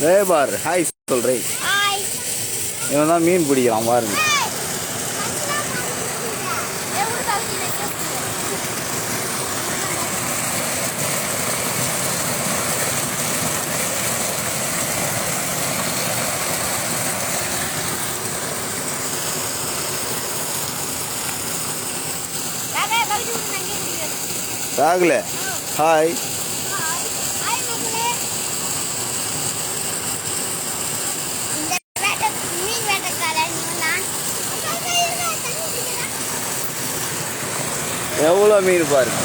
பார் hi சொல்றேன் hi இவன் தான் மீன் பிடிக்கிறான் பாருங்க ராகுல ஹாய் எவ்வளோ மீன் பாருங்க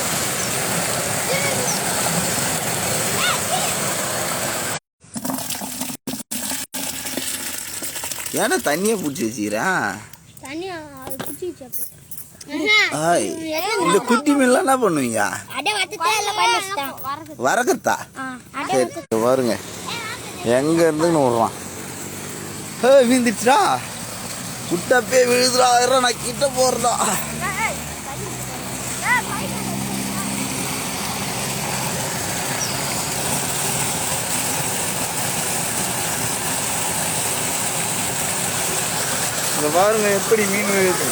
ஏன்னா தண்ணியை பிடிச்சி வச்சுக்கிறேன். ஹாய் இந்த குட்டி மீன்லாம் என்ன பண்ணுவீங்க? வரக்கத்தா சரி இங்க பாருங்க. எங்க இருந்துன்னு விடுறான். ஏ வீந்துச்சுடா குட்டப்பே விழுதுடா நான் கிட்ட போறடா இங்க பாருங்க எப்படி மீன் விழுது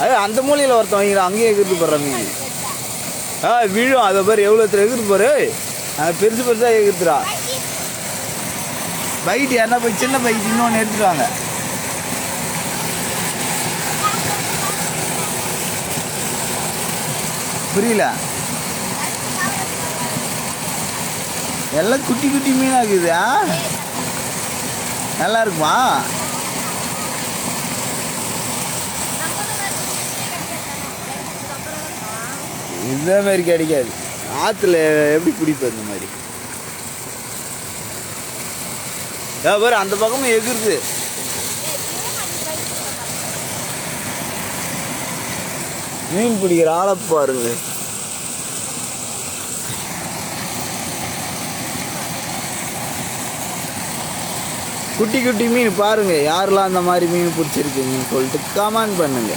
அது அந்த மூலையில் ஒருத்தன் வைக்கிறான் அங்கேயே எகிர்த்து போடுற மீன். ஆ விழும். அதை பாரு எவ்வளோ எகிர்த்து போரு அது பெருசு பெருசாக எகிர்த்துறா பைட் யாருன்னா போய் சின்ன பைக் இன்னொன்று எடுத்துருவாங்க புரியல. எல்லாம் குட்டி குட்டி மீனாக இருக்குது ஆ? நல்லா இருக்குமா? இந்த மாதிரி கிடைக்காது. ஆற்றுல எப்படி பிடிப்பேன் இந்த மாதிரி? ஏ அந்த பக்கமும் எகிருது மீன் பிடிக்கிற ஆளை பாருங்க. குட்டி குட்டி மீன் பாருங்க. யாரெல்லாம் அந்த மாதிரி மீன் பிடிச்சிருக்கீங்கன்னு சொல்லிட்டு கமெண்ட் பண்ணுங்க.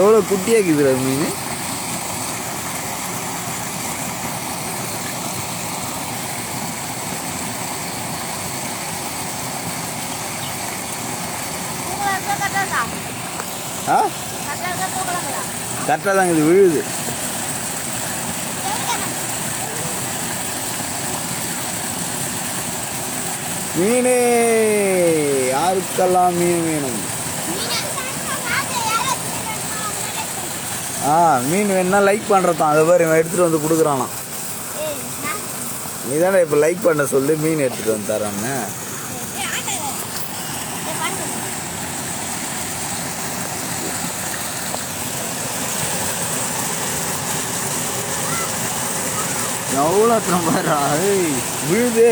எவ்வளோ குட்டியாக இருக்குதுல மீன் ஆ கரெக்டாக தாங்க இது விழுது. மீன் யாருக்கெல்லாம் மீன் வேணும்? ஆ மீன் வேணும்னா லைக் பண்ணுறதான் அதை மாதிரி எடுத்துகிட்டு வந்து கொடுக்குறானா நீ தானே இப்போ லைக் பண்ண சொல்லி மீன் எடுத்துகிட்டு வந்து தரான்னு எவ்வளோ பாரு ஏய் விழுது.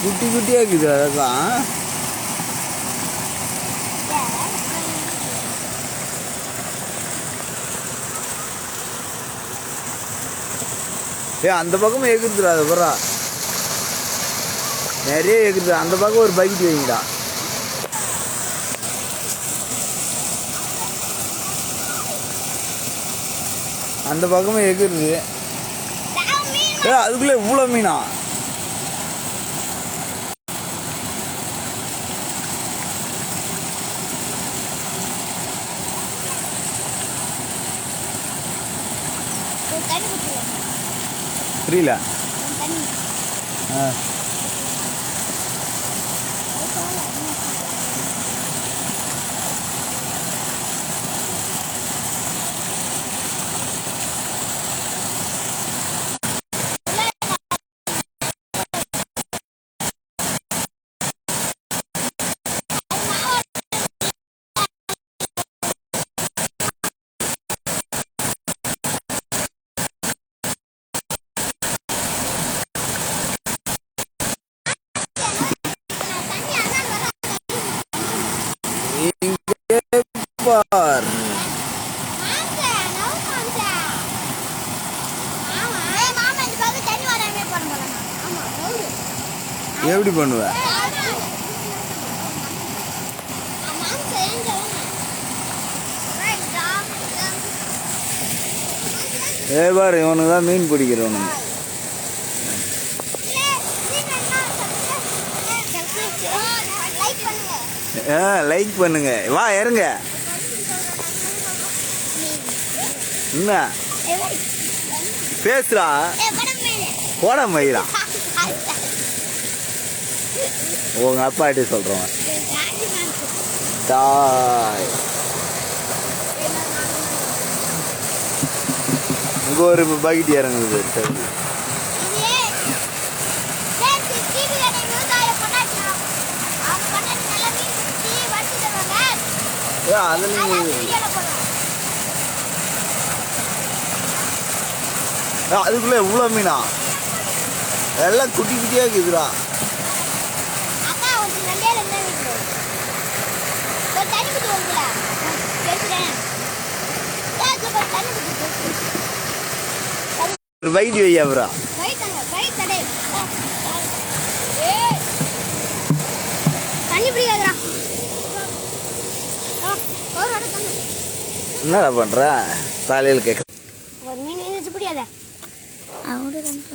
குட்டி குட்டியாக இருக்குது அழகாக ஏ அந்த பக்கமும் எகிருதுடா அது பரா நிறைய எகிருது அந்த பக்கம் ஒரு பக்கெட் வைங்கடா. அந்த பக்கமே எகிருது ஏ அதுக்குள்ளே இவ்வளோ மீனா? புரியல. ஆ. எப்படி பண்ணுவ? ஏ பாரு இவனுக்கு தான் மீன் பிடிக்கிறவனுங்க ஆ லைக் பண்ணுங்க. வா இறங்க. என்ன? பேசுறா போட மயிரா உங்க அப்பாட்டி சொல்றவன் தாய். இங்க ஒரு பக்கெட் இறங்குது சரி. அது அதுல அதுக்குள்ள எவ்வளோ மீனா? எல்லாம் குட்டி குட்டியா இருக்குதுடா அக்கா வந்து நண்டையில என்ன வீட்டு ஒரு தண்ணி குடி வந்துல பேசுறேன் ஒரு தண்ணி குடி ஒரு பைட் வை அப்புறம் வயிற்று வயிற்று தடை ஏய் தண்ணி பிடிக்காதுடா ஒரு வாரம் தண்ணி என்னடா பண்ற? காலையில் கேட்க ஒரு மீன் பிடிக்காத அவரு ரொம்ப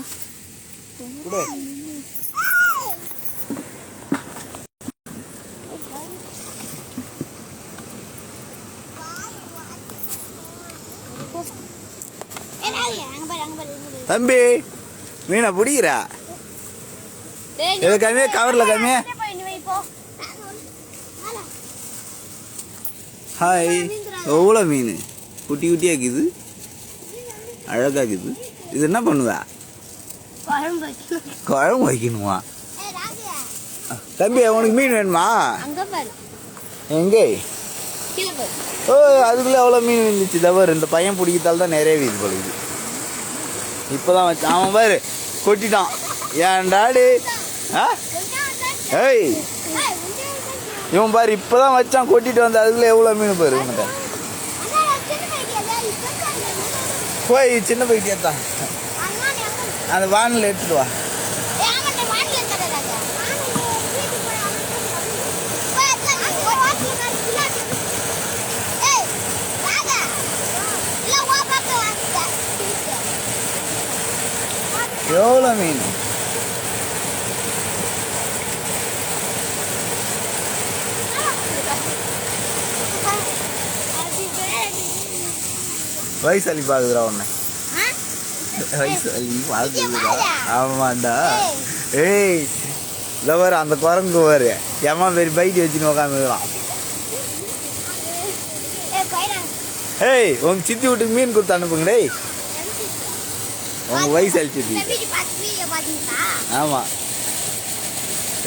அங்க பாரு அங்க பாரு இங்க பாரு. தம்பி மீனை பிடிக்கிறா? இது கம்மியா கவர்ல கம்மியா. ஹாய் எவ்வளோ மீன்? குட்டி குட்டியா இருக்குது. அழகா இருக்குது. இது என்ன பண்ணுவ குழம்பு வைக்கணும். தம்பி உனக்கு மீன் வேணுமா? எங்கே? ஓ அதுக்குள்ளே எவ்வளோ மீன் இருந்துச்சு தவறு இந்த பையன் பிடிக்கிறதால தான் நிறைய வீது பழகுது இப்போ தான் வச்சான் அவன் பாரு கொட்டிட்டான். ஏன் டாடி ஆ? ஏய். இவன் பாரு இப்போ தான் வச்சான் கொட்டிட்டு வந்து அதுக்குள்ளே எவ்வளோ மீன் பாரு இவன்கிட்ட. போய் சின்ன பைக்கியா தான் அந்த வானில் எடுத்துட்டு வா ஏய், ஆமாண்டா, வாட்டில இருக்காத, ராஜா. நானும் வீட்டுக்கு போய் அவனுக்கு போய் அங்க ஒரு வாட்டில நான் ஃபுல்லா ஏய், ராஜா. இல்ல, உன் பக்கம் வாங்கிக்க. எவ்வளோ மீன்? வயசாலி பார்க்குதுடா உன்னை. ஆ? வயசாலி பார்க்குதுடா. ஆமாண்டா. ஏய் இந்த பாரு அந்த குரங்கு பாரு. ஏமா பெரிய பைக் வச்சுன்னு உட்காந்துக்கிறான் ஏய், போயிடா. ஏய் உங்க சித்தி வீட்டுக்கு மீன் கொடுத்து அனுப்புங்க டேய். உங்க வயசாலி சித்தி இந்த வீடு பார்த்து வீடியோ பார்த்தீங்களா? ஆமாம்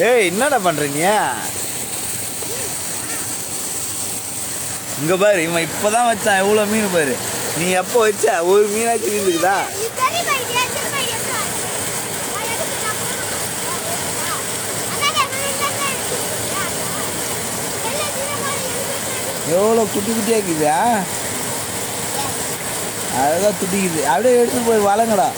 ஏய் என்னடா பண்ற நீ இங்க பாரு இவன் இப்பதான் வச்சான். எவ்வளோ மீன் பாரு. நீ எப்போ வச்ச? ஒரு மாதிரி எடுத்துக்கிறேன். எவ்வளோ குட்டி குட்டியா இருக்குதா அழகா துடிக்குது. அப்படியே எடுத்து போய் வளங்கடா.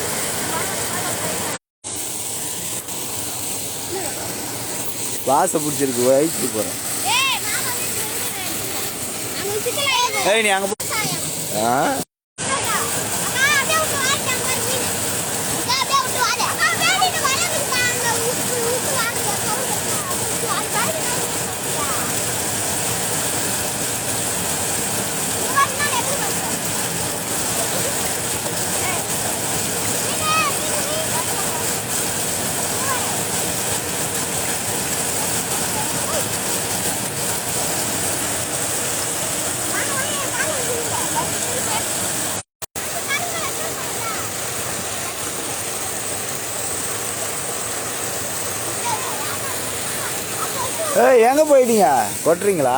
வாசை பிடிச்சிருக்கு வயிற்று போகிறேன் ஏய், நீ அங்கே. ஆ அண்ணா, அப்படியே விட்டு வாங்க, அங்க ஒரு மீன். அக்கா, அப்படியே விட்டு வாங்க. அக்கா, வேடிட்டு வரதுக்குப்பா, அங்க உப்பு, உப்பு வாங்க, கவுரு. உப்பு வாங்க, கவுரு. இங்க வந்து நான் எப்படி பண்றது? ஏய். மீனே, மீனு, மீனு. வாங்க, வாங்க, வாங்க, வாங்க. ஏய் எங்கே போயிட்டீங்க? கொட்டுறீங்களா?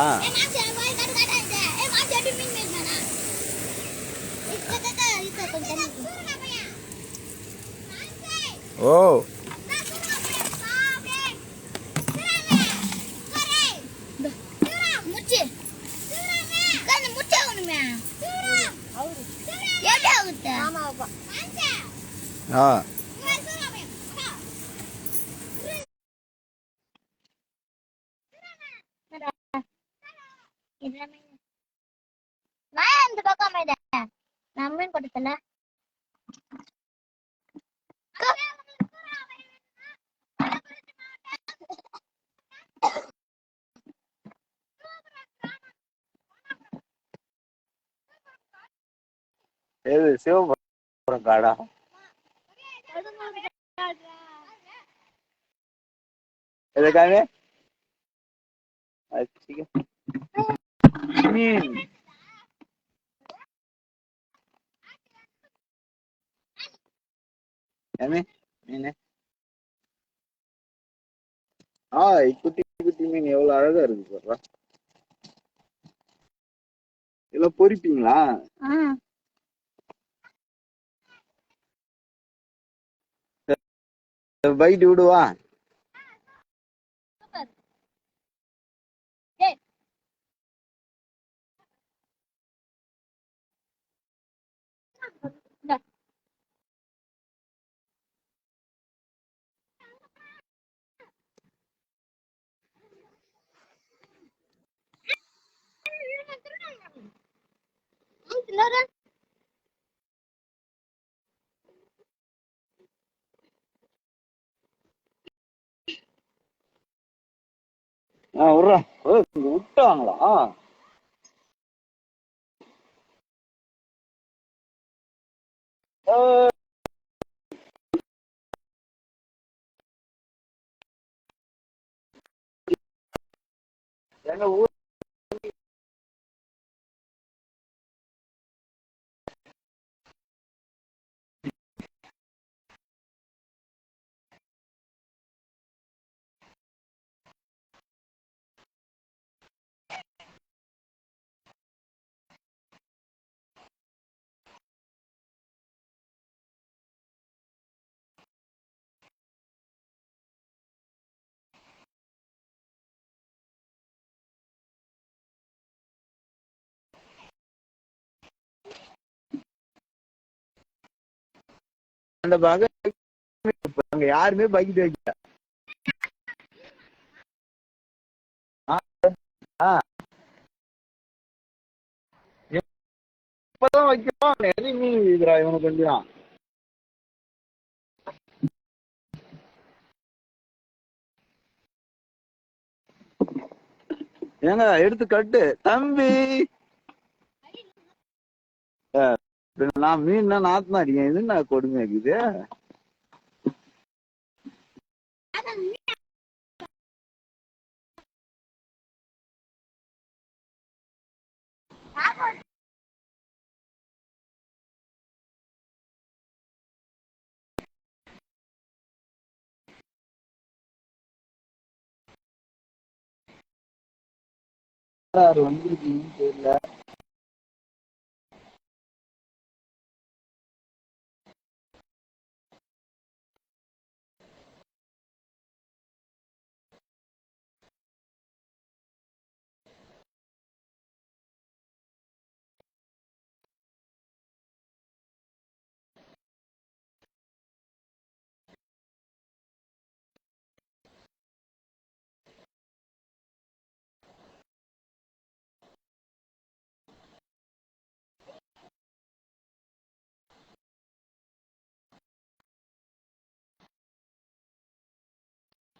ஓ. ஆ இதுல மீன் நான் இந்த பக்கம் அமைதேன் நான் மீன் கொடுத்தல எது சிவபுரம் காடா? எதுக்காக? அச்சிக்க. மீன் மீன் ஆ குட்டி குட்டி மீன் எவ்வளவு அழகா இருக்கு பாருடா. இதெல்லாம் பொரிப்பீங்களா? பைட் விடுவா ஆ விட்றா ஓ இங்க விட்டாங்களா எங்க ஊர் அந்த பக அங்க யாருமே பக்கிட்டு வைக்கல. ஆ, இப்பதான் வைக்கிறோம்? நிறைய மீன் இருக்குறா இவனுக்கு கொஞ்சம் ஏங்க எடுத்து கட்டு. தம்பி. ஆ, நான் மீன் நாத்தம் அடிக்கேன் இது என்ன கொடுமை இருக்குது? வந்துருக்கீங்கன்னு தெரியல.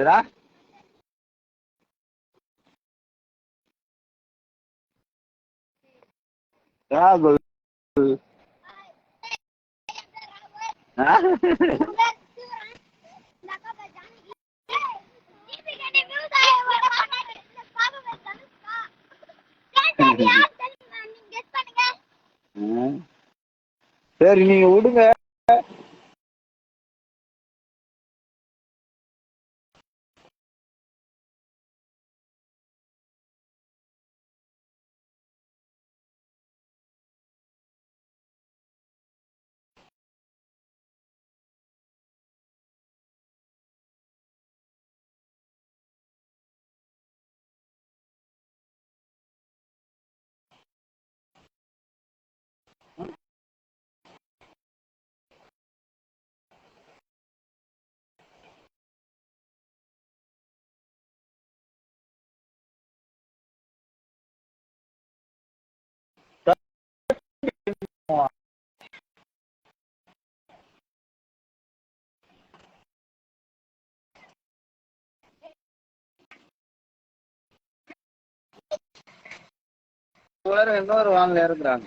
சரிடா? ராகுல் ஆ? ம். சரி நீங்க விடுங்க வேற இன்னொரு வாங்கல இருக்கிறாங்க?